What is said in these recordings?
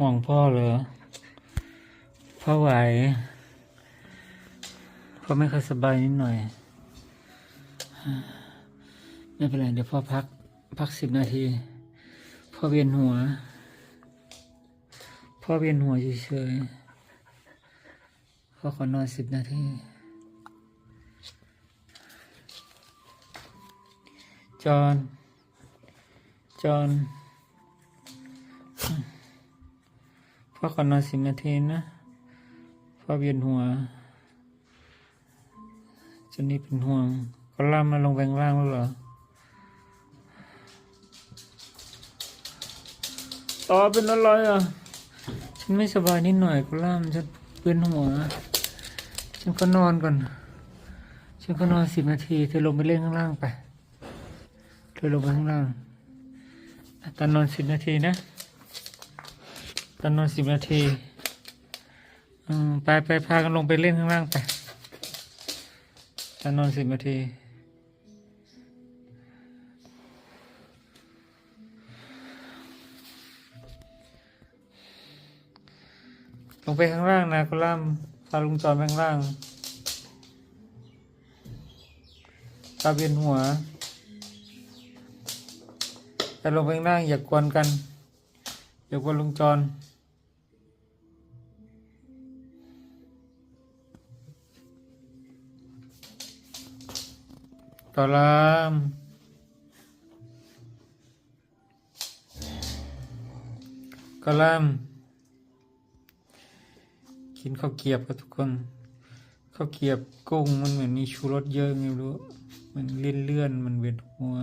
ห่วงพ่อเหรอพ่อไหวพ่อไม่ค่อยสบายนิดหน่อย ไม่เป็นไรเดี๋ยวพ่อพัก พักสิบนาที พ่อเวียนหัว พ่อเวียนหัวเฉยๆพ่อขอนอนสิบนาทีจอนจอน พ่อขอนอนสิบนาทีนะพ่อเวียนหัวจนนี้เป็นห่วงก็ล่ามาลงแบงล่างแล้วเหรอต่อเป็นอะไรอะ ฉันไม่สบายนิดหน่อยก็ล่ามฉันเวียนหัว ฉันก็นอนก่อน ฉันก็นอนสิบนาที เธอลงไปเล่นข้างล่างไป เธอลงไปข้างล่างตอนนอนสิบนาทีนะ ตอนนอนสิบนาทีอืมไปไปพากันลงไปเล่นข้างล่างไปตอนนอนสิบนาทีลงไปข้างล่างนะคุณล่ามพาลุงจอนไปข้างล่างตาเวียนหัวแต่ลงไปข้างล่างอย่ากวนกันอย่ากวนลุงจอลามกะลามกินข้าวเกียบกับทุกคน ข้าวเกียบกุ้งมันเหมือนมีชูรสเยอะไม่รู้ มันเลื่อนเลื่อนมันเวียนหัว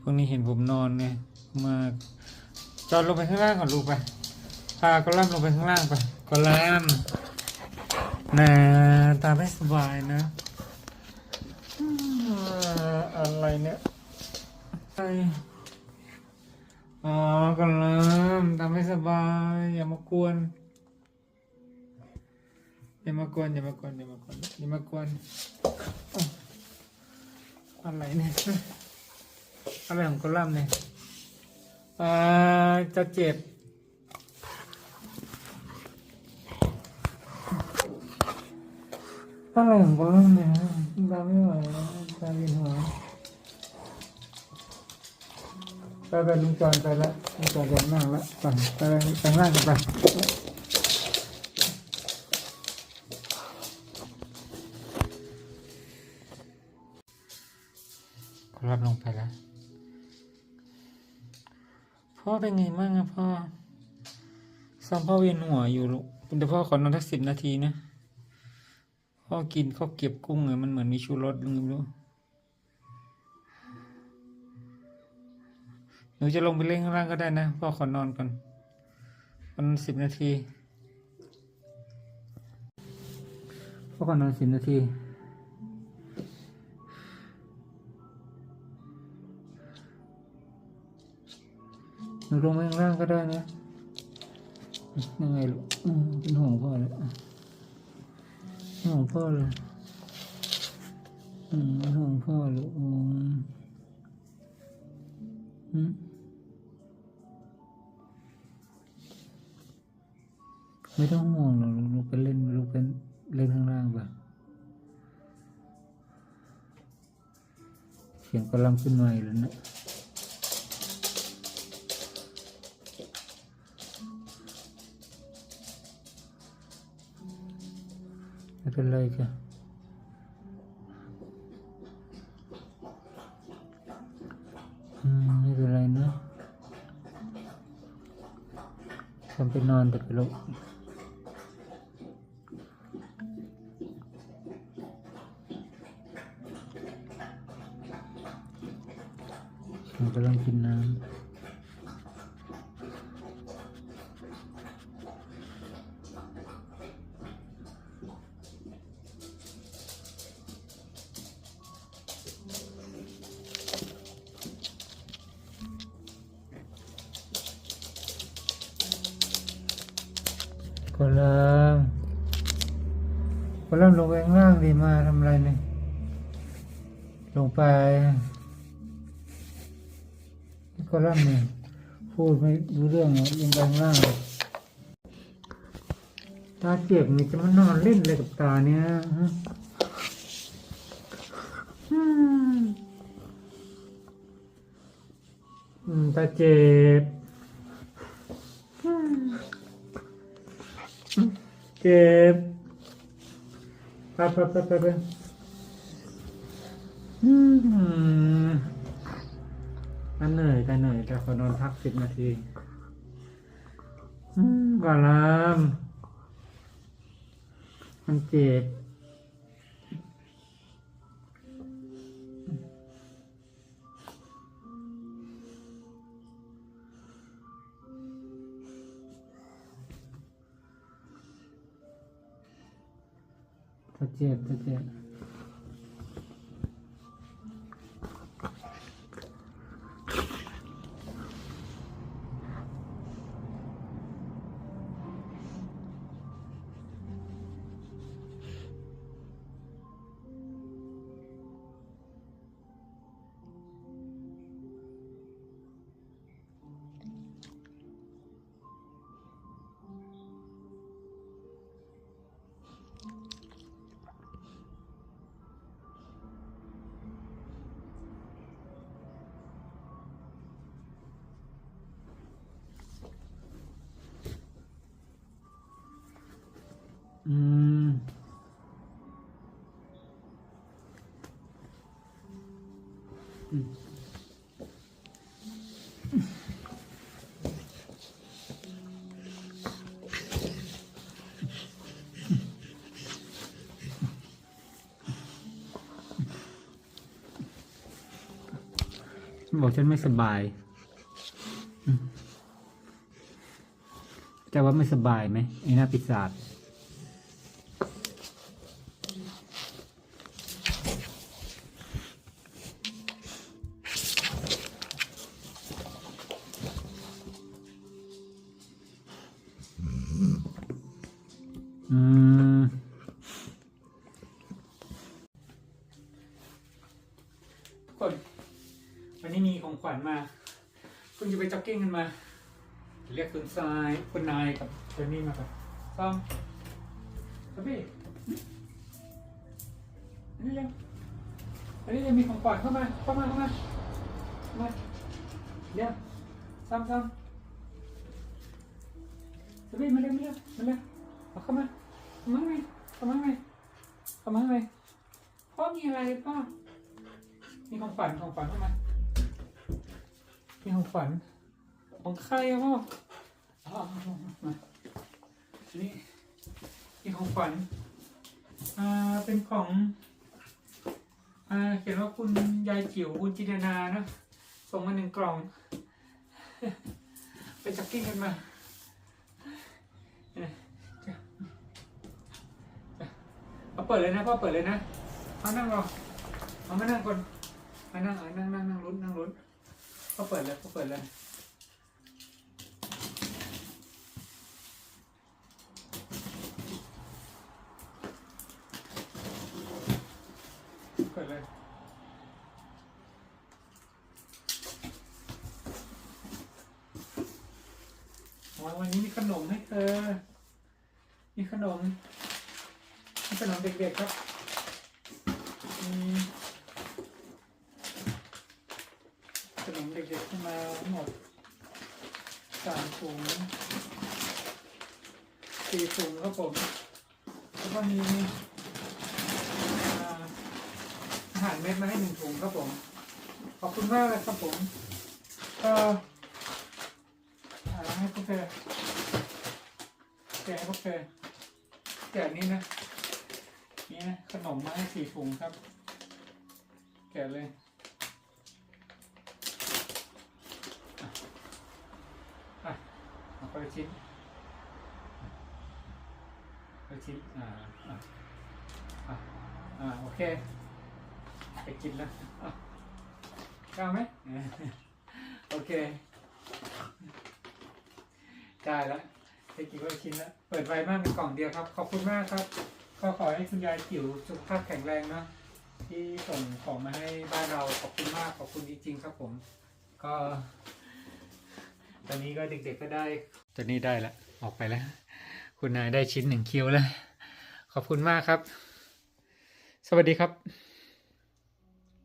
พวกนี้เห็นผมนอนเนี่ยมาจอดลงไปข้างล่างก่อนลูกไป พาก็ล่ำลงไปข้างล่างไปก็ล่ำ นะตาไม่สบายนะ อะไรเนี่ยไออ๋อก็ล่ำตาไม่สบาย อย่ามากวน อย่ามากวน อย่ามากวน อย่ามากวน อย่ามากวน อะไรเนี่ย อะไรของกอลัมเนี่ยอ่าจะเจ็บ อะไรของกอลัมเนี่ยตาไม่ไหวแล้วตาเวียนหัวไปไปลุงจอนไปแล้วลุงจอนจะนั่งแล้วไปไปไปนั่งกันไปกอลัมน์ลงไปแล้วพ่อเป็นไงบ้างอะพ่อซ้อมพ่อเวียนหัวอยู่ลูกเดี๋ยวพ่อขอนอนสักสิบนาทีนะ พ่อกินเขาเกรียบกุ้งอะมันเหมือนมีชูรสนึงไม่รู้หนูจะลงไปเล่นข้างล่างก็ได้นะพ่อขอนอนก่อนมันสิบนาทีพ่อขอนอนสิบนาทีหนูลงไปข้างล่างก็ได้นะยังไงลูกเป็นห่วงพ่อเลย ห่วงพ่อเลยอืมห่วงพ่อลูกอืมอืมไม่ต้องห่วงหรอกลูกไปเล่นลูกไปเล่นข้างล่างแบบเสียงกำลังขึ้นมาอีกแล้วนะ ไม่เป็นไรจ้ะ กฉันกำลังกินน้ำก็เริ่มก็เริ่มลงไปข้างล่างดีมาทำอะไรเนี่ยลงไปคอลัมน์เนี่ยพูดไม่รู้เรื่องหรอกยังไปข้างล่างตาเจ็บนี่จะมานอนเล่นอะไรกับตาเนี่ยฮะอืมตาเจ็บ เจ็บไปไปไปไปไปอืมตาเหนื่อยตาเหนื่อยแต่ขอนอนพักสิบนาทีอืมกาลามมันเจ็บ ถ้า บอกฉันไม่สบายอืมแต่ว่าไม่สบายไหมไอ้หน้าปีศาจ อืมทุกคนวันนี้มีของขวัญมาคุณจะไปจ็อกกิ้งกันมา เรียกคุณทรายคุณนายกับเจนนี่มาครับซ้อมครับพี่อันนี้เร็วอันนี้ยังมีของขวัญเข้ามาเข้ามาเข้ามาเข้ามาเดี๋ยวซ้ำซ้ำครับพี่มาเร็วมาเร็วมาเร็วเอาเข้ามา มาไหมมาไหมมาไหมพ่อมีอะไรพ่อมีของขวัญของขวัญเข้ามามีของขวัญของใครอะพ่ออ๋อมานี่นี่ของขวัญอ่า เป็นของ อ่า เขียนว่าคุณยายจิ๋วบุญจินนานะ ส่งมาหนึ่งกล่อง ไปจักกิ้งกันมาเนี่ยจ้ะจ้ะเอาเปิดเลยนะพ่อเปิดเลยนะเอานั่งรอเอามานั่งก่อนมานั่งเอานั่งนั่งนั่งลุ้นนั่งลุ้นพ่อเปิดเลยพ่อเปิดเลยเปิดเลยวันวันนี้มีขนมให้เธอ มีขนม ขนมเด็กๆครับขนมเด็กๆมาหมดสามถุงสี่ถุงครับผมแล้วก็มีอาหารเม็ดมาให้หนึ่งถุงครับผม ขอบคุณมากเลยครับผม ก็ให้พวกเธอแกให้พวกเธอแกนี่นะ นี่นะขนมมาให้สี่ถุงครับ แกะเลยอะเอาไปชิ้นไปชิ้นอ่าอะอะอ่าโอเค ไปกินแล้วอะกล้าไหมโอเคได้แล้วไปกินก็ชิ้นแล้วเปิดไวมากเป็นกล่องเดียวครับ ขอบคุณมากครับ ก็ขอให้คุณยายจิ๋วสุขภาพแข็งแรงเนะที่ส่งของมาให้บ้านเราขอบคุณมากขอบคุณจริงๆครับผม ก็ ตอนนี้ก็เด็กๆก็ได้ ตอนนี้ได้ละออกไปแล้ว คุณนายได้ชิ้นหนึ่งคิวแล้ว ขอบคุณมากครับ สวัสดีครับ